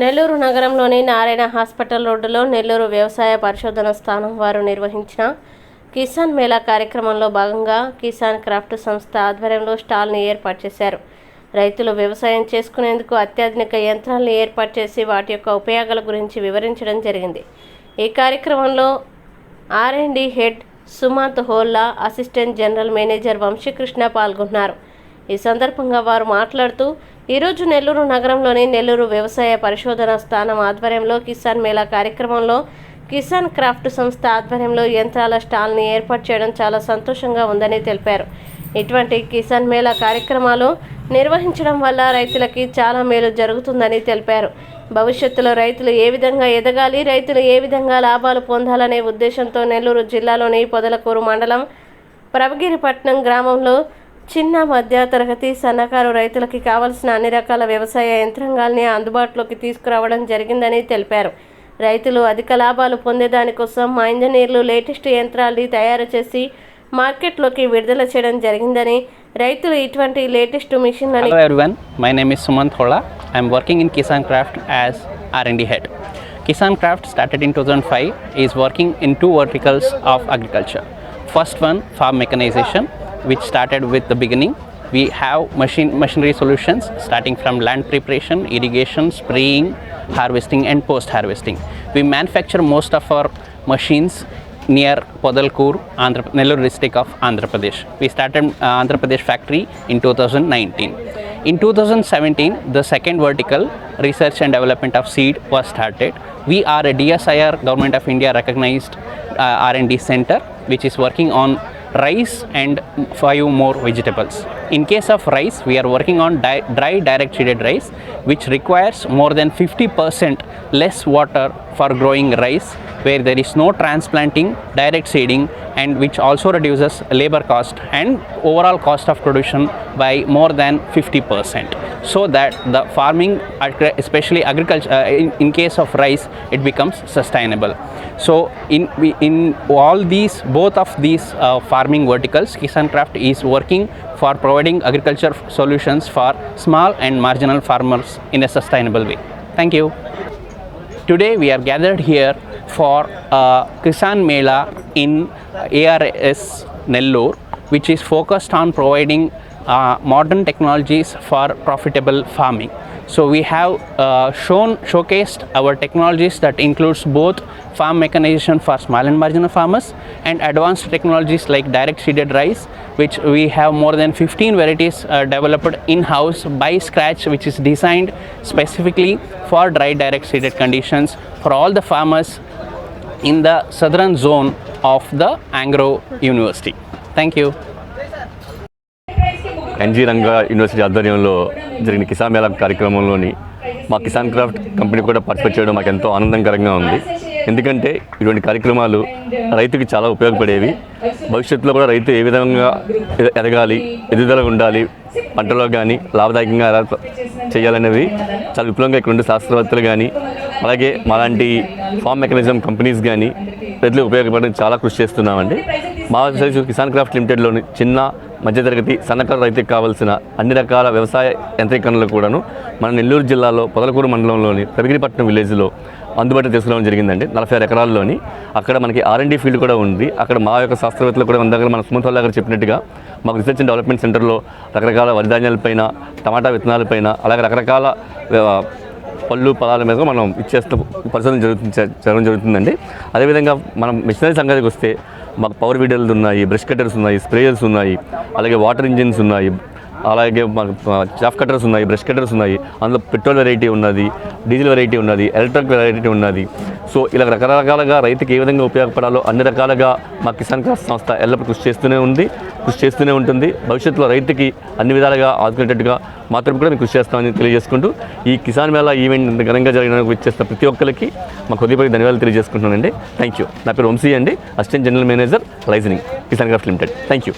నెల్లూరు నగరంలోని నారాయణ హాస్పిటల్ రోడ్డులో నెల్లూరు వ్యవసాయ పరిశోధన స్థానం వారు నిర్వహించిన కిసాన్ మేళా కార్యక్రమంలో భాగంగా కిసాన్ క్రాఫ్ట్ సంస్థ ఆధ్వర్యంలో స్టాల్ని ఏర్పాటు చేశారు. రైతులు వ్యవసాయం చేసుకునేందుకు అత్యాధునిక యంత్రాలను ఏర్పాటు చేసి వాటి యొక్క ఉపయోగాల గురించి వివరించడం జరిగింది. ఈ కార్యక్రమంలో R and D head Sumanth Holla assistant general manager Vamshikrishna పాల్గొన్నారు. ఈ సందర్భంగా వారు మాట్లాడుతూ ఈరోజు నెల్లూరు నగరంలోని నెల్లూరు వ్యవసాయ పరిశోధన స్థానం ఆధ్వర్యంలో కిసాన్ మేళా కార్యక్రమంలో కిసాన్ క్రాఫ్ట్ సంస్థ ఆధ్వర్యంలో యంత్రాల స్టాల్ని ఏర్పాటు చేయడం చాలా సంతోషంగా ఉందని తెలిపారు. ఇటువంటి కిసాన్ మేళా కార్యక్రమాలు నిర్వహించడం వల్ల రైతులకి చాలా మేలు జరుగుతుందని తెలిపారు. భవిష్యత్తులో రైతులు ఏ విధంగా ఎదగాలి రైతులు ఏ విధంగా లాభాలు పొందాలనే ఉద్దేశంతో నెల్లూరు జిల్లాలోని పొదలకూరు మండలం ప్రభగిరిపట్నం గ్రామంలో చిన్న మధ్య తరగతి సన్నకారు రైతులకి కావాల్సిన అన్ని రకాల వ్యవసాయ యంత్రాంగాల్ని అందుబాటులోకి తీసుకురావడం జరిగిందని తెలిపారు. రైతులు అధిక లాభాలు పొందేదానికోసం మా ఇంజనీర్లు లేటెస్ట్ యంత్రాలని తయారు చేసి మార్కెట్లోకి విడుదల చేయడం జరిగిందని రైతులు ఇటువంటి latest మిషన్లని everyone my name is Sumanth Holla I'm working in Kisan Kraft as R N head Kisan Kraft started in thousand five is working in two verticals of agriculture first one farm mechanization which started with the beginning. We have machine machinery solutions starting from land preparation, irrigation, spraying, harvesting and post harvesting. We manufacture most of our machines near Podalkur, Andhra, Nellore district of Andhra Pradesh. We started uh, Andhra Pradesh factory in 2019. In 2017, the second vertical, research and development of seed, was started. We are a DSIR Government of India recognized uh, R&D center, which is working on rice and five more vegetables. In case of rice, we are working on di- dry direct seeded rice, which requires more than 50% less water for growing rice, where there is no transplanting, direct seeding, and which also reduces labor cost and overall cost of production by more than 50%. So that the farming, especially agriculture, uh, in, in case of rice, it becomes sustainable. So in in all these, both of these uh, farming verticals, Kisan Craft is working for providing agriculture solutions for small and marginal farmers in a sustainable way. Thank you. Today we are gathered here for uh, Kisan Mela in ARS Nellore, which is focused on providing uh, modern technologies for profitable farming. So we have uh, shown showcased our technologies that includes both farm mechanization for small and marginal farmers and advanced technologies like direct seeded rice which we have more than 15 varieties uh, developed in house by scratch which is designed specifically for dry direct seeded conditions for all the farmers in the southern zone of the Angro University. Thank you. NG Ranga university ఆధ్వర్యంలో జరిగిన కిసాన్ మేళా కార్యక్రమంలోని మా Kisan craft company కూడా participate చేయడం మాకు ఎంతో ఆనందకరంగా ఉంది. ఎందుకంటే ఇటువంటి కార్యక్రమాలు రైతుకి చాలా ఉపయోగపడేవి. భవిష్యత్తులో కూడా రైతు ఏ విధంగా ఎద- ఎదగాలి ఎదుగుదల ఉండాలి పంటలో కానీ లాభదాయకంగా ఎలా చేయాలనేవి చాలా విపులంగా ఇక్కడ ఉండే శాస్త్రవేత్తలు కానీ అలాగే మాలాంటి ఫామ్ మెకానిజం కంపెనీస్ కానీ రైతులకు ఉపయోగపడడానికి చాలా కృషి చేస్తున్నామండి. మా కిసాన్ క్రాఫ్ట్ లిమిటెడ్లోని చిన్న మధ్యతరగతి సన్నకారు రైతుకు కావాల్సిన అన్ని రకాల వ్యవసాయ యంత్రీకరణలు కూడాను మన నెల్లూరు జిల్లాలో పొదలకూరు మండలంలోని ప్రగిరిపట్నం విలేజ్లో అందుబాటులో తీసుకురావడం జరిగిందండి. నలభై ఆరు ఎకరాల్లోని అక్కడ మనకి ఆర్ఎండి ఫీల్డ్ కూడా ఉంది. అక్కడ మా యొక్క శాస్త్రవేత్తలు కూడా మన దగ్గర మన సుమంత్ వాళ్ళ గారు చెప్పినట్టుగా మాకు రీసెర్చ్ అండ్ డెవలప్మెంట్ సెంటర్లో రకరకాల వరిధాన్యాలపైన టమాటా విత్తనాలపైన అలాగే రకరకాల పళ్ళు పదాల మీద మనం ఇచ్చేస్తూ పరిశోధన జరుగుతుంది జరగడం జరుగుతుందండి. అదేవిధంగా మనం మిషనరీ సంగతికి వస్తే మాకు పవర్ వీడర్లు ఉన్నాయి బ్రష్ కట్టర్స్ ఉన్నాయి స్ప్రేయర్స్ ఉన్నాయి అలాగే వాటర్ ఇంజిన్స్ ఉన్నాయి అలాగే మాకు చాఫ్ కట్టర్స్ ఉన్నాయి బ్రష్ కట్టర్స్ ఉన్నాయి. అందులో పెట్రోల్ వెరైటీ ఉన్నది డీజిల్ వెరైటీ ఉన్నది ఎలక్ట్రిక్ వెరైటీ ఉన్నది. సో ఇలా రకరకాలుగా రైతుకి ఏ విధంగా ఉపయోగపడాలో అన్ని రకాలుగా మా కిసాన్ క్రాఫ్ట్ సంస్థ ఎల్లప్పుడూ కృషి చేస్తూనే ఉంది. కృషి చేస్తూనే ఉంటుంది. భవిష్యత్తులో రైతుకి అన్ని విధాలుగా ఆదుకునేటట్టుగా మాత్రం కూడా మేము కృషి చేస్తామని తెలియజేసుకుంటూ ఈ కిసాన్ మేళా ఈవెంట్ ఇంత ఘనంగా జరిగిన ఇచ్చేస్తున్న ప్రతి ఒక్కరికి మా హృదయపూర్వక ధన్యవాదాలు తెలియజేసుకుంటున్నానండి. థ్యాంక్ యూ నా పేరు వంశీ అండి. Assistant general manager liaisoning Kisan Kraft limited thank you